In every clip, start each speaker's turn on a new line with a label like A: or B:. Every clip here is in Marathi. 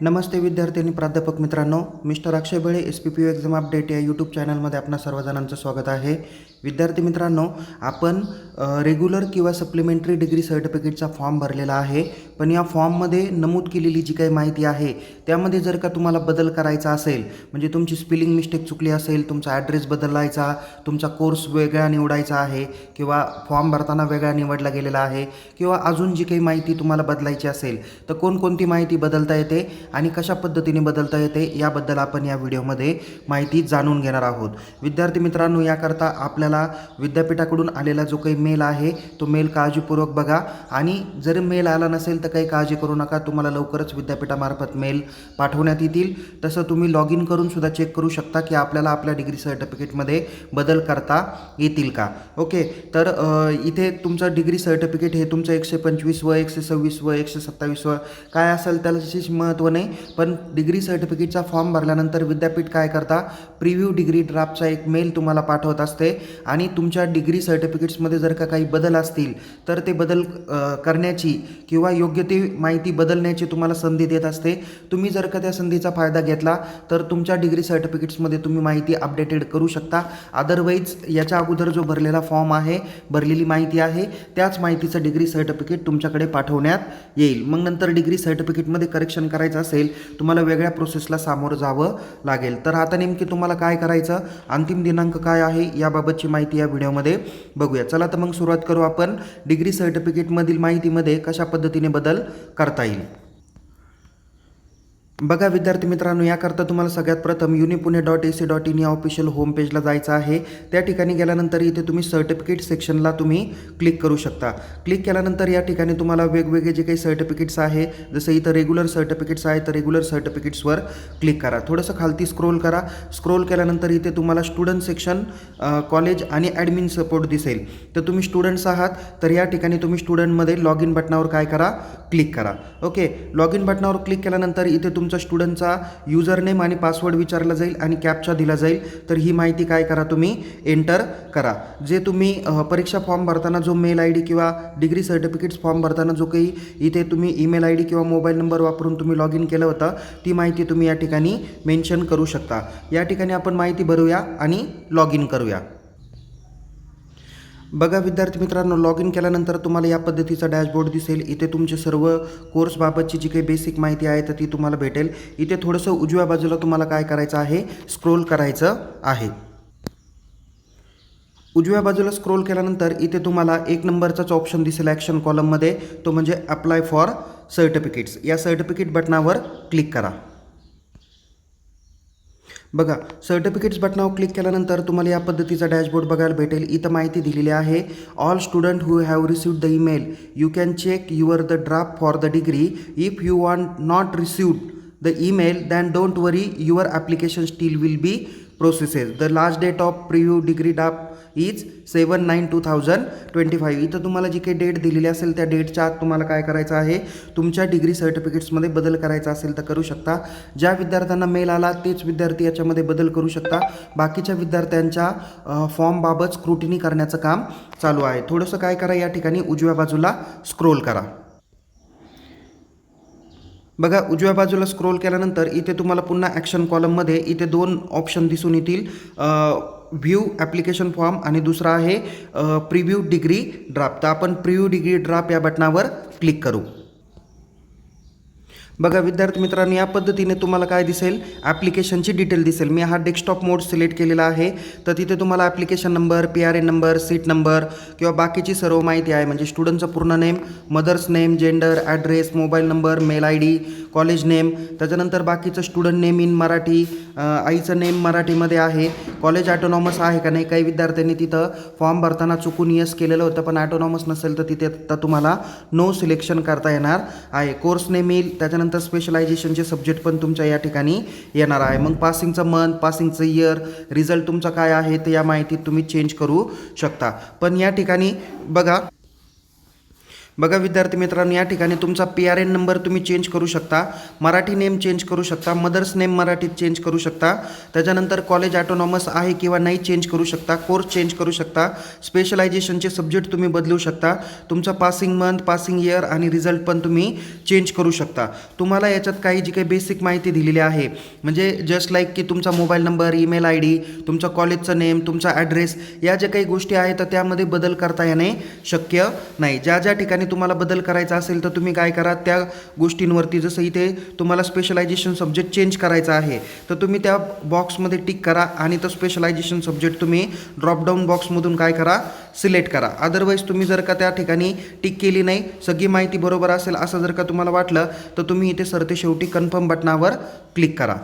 A: नमस्ते विद्यार्थ्यांनी प्राध्यापक मित्रांनो. Mister Akshay Bale S P P U exam update या यूट्यूब चॅनलमध्ये आपणा सर्वजणांचं स्वागत आहे. विद्यार्थी मित्रांनो आपण रेग्युलर किंवा सप्लिमेंटरी डिग्री सर्टिफिकेटचा फॉर्म भरलेला आहे. पण या फॉर्ममध्ये नमूद केलेली जी काही माहिती आहे त्यामध्ये जर का तुम्हाला बदल करायचा असेल म्हणजे तुमची स्पेलिंग मिस्टेक चुकली असेल तुमचा ॲड्रेस बदलायचा तुमचा कोर्स वेगळा निवडायचा आहे किंवा फॉर्म भरताना वेगळा निवडला गेलेला आहे किंवा अजून जी काही माहिती तुम्हाला बदलायची असेल तर कोणकोणती माहिती बदलता येते आणि कशा पद्धतीने बदलता येते याबद्दल आपण या व्हिडिओमध्ये माहिती जाणून घेणार आहोत. विद्यार्थी मित्रांनो याकरता आपल्या आपल्याला विद्यापीठाकडून आलेला जो काही मेल आहे तो मेल काळजीपूर्वक बघा. आणि जर मेल आला नसेल तर काही काळजी करू नका. तुम्हाला लवकरच विद्यापीठामार्फत मेल पाठवण्यात येतील. तसं तुम्ही लॉग इन करून सुद्धा चेक करू शकता की आपल्याला आपल्या डिग्री सर्टिफिकेटमध्ये बदल करता येतील का? ओके. तर इथे तुमचं डिग्री सर्टिफिकेट हे तुमचं एकशे पंचवीस व एकशे सव्वीस व एकशे सत्तावीस व काय असेल त्याला विशेष महत्त्व नाही. पण डिग्री सर्टिफिकेटचा फॉर्म भरल्यानंतर विद्यापीठ काय करता? प्रिव्ह्यू डिग्री ड्राफ्टचा एक मेल तुम्हाला पाठवत असते. आणि तुमच्या डिग्री सर्टिफिकेट्समध्ये जर का काही बदल असतील तर ते बदल करण्याची किंवा योग्य ती माहिती बदलण्याची तुम्हाला संधी देत असते. तुम्ही जर का त्या संधीचा फायदा घेतला तर तुमच्या डिग्री सर्टिफिकेट्समध्ये तुम्ही माहिती अपडेटेड करू शकता. अदरवाईज याच्या अगोदर जो भरलेला फॉर्म आहे भरलेली माहिती आहे त्याच माहितीचं डिग्री सर्टिफिकेट तुमच्याकडे पाठवण्यात येईल. मग नंतर डिग्री सर्टिफिकेटमध्ये करेक्शन करायचं असेल तुम्हाला वेगळ्या प्रोसेसला सामोरं जावं लागेल. तर आता नेमकी तुम्हाला काय करायचं? अंतिम दिनांक काय आहे? याबाबतची माहिती या व्हिडिओमध्ये बघूया. चला तर मग सुरुवात करू आपण. डिग्री सर्टिफिकेटमधील माहितीमध्ये कशा पद्धतीने बदल करता येईल? बघा विद्यार्थी मित्रांनो याकरता तुम्हाला सगळ्यात प्रथम unipune dot A C dot in या ऑफिशियल होम पेजला जायचं आहे. त्या ठिकाणी गेल्यानंतर इथे तुम्ही सर्टिफिकेट सेक्शनला तुम्ही क्लिक करू शकता. क्लिक केल्यानंतर या ठिकाणी तुम्हाला वेगवेगळे जे काही सर्टिफिकेट्स आहे जसं इथं रेग्युलर सर्टिफिकेट्स आहे तर रेग्युलर सर्टिफिकेट्सवर क्लिक करा. थोडंसं खालती स्क्रोल करा. स्क्रोल केल्यानंतर इथे तुम्हाला स्टुडंट सेक्शन कॉलेज आणि ॲडमिन सपोर्ट दिसेल. तर तुम्ही स्टुडंट्स आहात तर या ठिकाणी तुम्ही स्टुडंटमध्ये लॉग इन बटनावर काय करा? क्लिक करा. ओके लॉग इन बटनावर क्लिक केल्यानंतर इथे तुमचा स्टुडंटचा युजर नेम आणि पासवर्ड विचारला जाईल आणि कॅपचा दिला जाईल. तर ही माहिती काय करा तुम्ही? एंटर करा. जे तुम्ही परीक्षा फॉर्म भरताना जो मेल आय डी किंवा डिग्री सर्टिफिकेट्स फॉर्म भरताना जो काही इथे तुम्ही ईमेल आय डी किंवा मोबाईल नंबर वापरून तुम्ही लॉग इन केलं होतं ती माहिती तुम्ही या ठिकाणी मेन्शन करू शकता. या ठिकाणी आपण माहिती भरूया आणि लॉग इन करूया. बघा विद्यार्थी मित्रांनो लॉग इन केल्यानंतर तुम्हाला या पद्धतीचा डॅशबोर्ड दिसेल. इथे तुमचे सर्व कोर्सबाबतची जी काही बेसिक माहिती आहे तर ती तुम्हाला भेटेल. इथे थोडंसं उजव्या बाजूला तुम्हाला काय करायचं आहे स्क्रोल करायचं आहे. उजव्या बाजूला स्क्रोल केल्यानंतर इथे तुम्हाला एक नंबरचाच ऑप्शन दिसेल ॲक्शन कॉलममध्ये तो म्हणजे अप्लाय फॉर सर्टिफिकेट्स या सर्टिफिकेट बटनावर क्लिक करा. बघा सर्टिफिकेट्स बटनावर क्लिक केल्यानंतर तुम्हाला या पद्धतीचा डॅशबोर्ड बघायला भेटेल. इथं माहिती दिलेली आहे all student who have received the email you can check your the draft for the degree if you want not received the email then don't worry your application still will be processes the last date of preview degree draft is seven nine two thousand twenty five इथं तुम्हाला जी काही डेट दिलेली असेल त्या डेटच्या आत तुम्हाला काय करायचं आहे? तुमच्या डिग्री सर्टिफिकेट्समध्ये बदल करायचा असेल तर करू शकता. ज्या विद्यार्थ्यांना मेल आला तेच विद्यार्थी याच्यामध्ये बदल करू शकता. बाकीच्या विद्यार्थ्यांच्या फॉर्मबाबत स्क्रुटिनी करण्याचं काम चालू आहे. थोडंसं काय करा या ठिकाणी उजव्या बाजूला स्क्रोल करा. बघा उजव्या बाजूला स्क्रोल केल्यानंतर इथे तुम्हाला पुन्हा ॲक्शन कॉलममध्ये इथे दोन ऑप्शन दिसून येतील. व्ह्यू ॲप्लिकेशन फॉर्म आणि दुसरा आहे प्रिव्ह्यू डिग्री ड्राफ्ट तर आपण प्रिव्ह्यू डिग्री ड्राफ्ट या बटनावर क्लिक करू. बघा विद्यार्थी मित्रांनो या पद्धतीने तुम्हाला काय दिसेल? ॲप्लिकेशनची डिटेल दिसेल. मी हा डेस्कटॉप मोड सिलेक्ट केलेला आहे. तर तिथे तुम्हाला application number P R A number seat number किंवा बाकीची सर्व माहिती आहे. म्हणजे स्टुडंटचं पूर्ण name mother's name gender address mobile number mail I D college name त्याच्यानंतर बाकीचं स्टुडंट नेम इन मराठी आईचं नेम मराठीमध्ये आहे. कॉलेज ॲटोनॉमस आहे का नाही काही विद्यार्थ्यांनी तिथं फॉर्म भरताना चुकून यस केलेलं होतं पण ॲटोनॉमस नसेल तर तिथे आता तुम्हाला नो सिलेक्शन करता येणार आहे. कोर्स नेम येईल त्याच्यानंतर स्पेशलायझेशनचे सब्जेक्ट पण तुमच्या या ठिकाणी येणार आहे. मग पासिंगचं मंथ पासिंगचं इयर रिझल्ट तुमचा काय आहे ते या माहितीत तुम्ही चेंज करू शकता. पण या ठिकाणी बघा बघा विद्यार्थी मित्रांनो या ठिकाणी तुमचा पी आर एन नंबर तुम्ही चेंज करू शकता. मराठी नेम चेंज करू शकता. मदर्स नेम मराठीत चेंज करू शकता. त्याच्यानंतर कॉलेज ॲटोनॉमस आहे किंवा नाही चेंज करू शकता. कोर्स चेंज करू शकता. स्पेशलायझेशनचे सब्जेक्ट तुम्ही बदलू शकता. तुमचा पासिंग मंथ पासिंग इयर आणि रिझल्ट पण तुम्ही चेंज करू शकता. तुम्हाला याच्यात काही जी काही बेसिक माहिती दिलेली आहे म्हणजे जस्ट लाईक की तुमचा mobile number email I D तुमचा कॉलेजचं नेम तुमचा ॲड्रेस या ज्या काही गोष्टी आहेत तर त्यामध्ये बदल करता येणे शक्य नाही. ज्या ज्या ठिकाणी तुम्हाला बदल करायचा असेल तर तुम्ही काय करा त्या गोष्टींवरती जसं इथे तुम्हाला स्पेशलायझेशन सब्जेक्ट चेंज करायचा आहे तर तुम्ही त्या बॉक्समध्ये टिक करा आणि तो स्पेशलायझेशन सब्जेक्ट तुम्ही ड्रॉपडाऊन बॉक्समधून काय करा सिलेक्ट करा. अदरवाईज तुम्ही जर का त्या ठिकाणी टिक केली नाही सगळी माहिती बरोबर असेल असं जर का तुम्हाला वाटलं तर तुम्ही इथे सरते शेवटी कन्फर्म बटनावर क्लिक करा.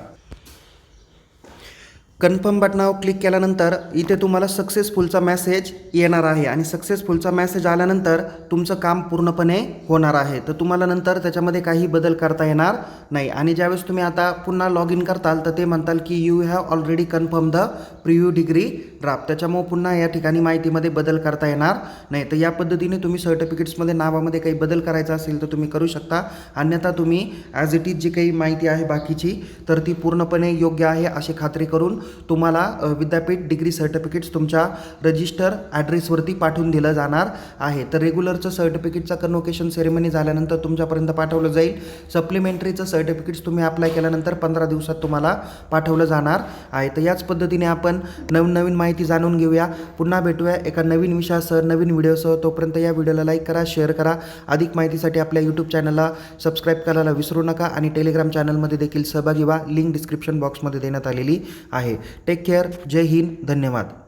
A: कन्फर्म बटनावर क्लिक केल्यानंतर इथे तुम्हाला सक्सेसफुलचा मॅसेज येणार आहे. आणि सक्सेसफुलचा मॅसेज आल्यानंतर तुमचं काम पूर्णपणे होणार आहे. तर तुम्हाला नंतर त्याच्यामध्ये काही बदल करता येणार नाही. आणि ज्यावेळेस तुम्ही आता पुन्हा लॉग इन करताल तर ते म्हणताल की you have already confirm the preview degree draft त्याच्यामुळे पुन्हा या ठिकाणी माहितीमध्ये बदल करता येणार नाही. तर या पद्धतीने तुम्ही सर्टिफिकेट्समध्ये नावामध्ये काही बदल करायचा असेल तर तुम्ही करू शकता. अन्यथा तुम्ही ॲज इट इज जी काही माहिती आहे बाकीची तर ती पूर्णपणे योग्य आहे अशी खात्री करून तुम्हाला विद्यापीठ डिग्री सर्टिफिकेट्स तुमच्या रजिस्टर ॲड्रेसवरती पाठवून दिलं जाणार आहे. तर रेग्युलरचं सर्टिफिकेटचं कन्वोकेशन सेरेमनी झाल्यानंतर तुमच्यापर्यंत पाठवलं जाईल. सप्लिमेंटरीचं सर्टिफिकेट्स तुम्ही अप्लाय केल्यानंतर पंधरा दिवसात तुम्हाला पाठवलं जाणार आहे. तर याच पद्धतीने आपण नवीन नवीन माहिती जाणून घेऊया. पुन्हा भेटूया एका नवीन विषयासह नवीन व्हिडिओसह. तोपर्यंत या व्हिडिओला लाईक करा शेअर करा. अधिक माहितीसाठी आपल्या यूट्यूब चॅनलला सबस्क्राईब करायला विसरू नका. आणि टेलिग्राम चॅनलमध्ये देखील सहभागी व्हा. लिंक डिस्क्रिप्शन बॉक्समध्ये देण्यात आलेली आहे. आहे. टेक केअर जय हिंद. धन्यवाद.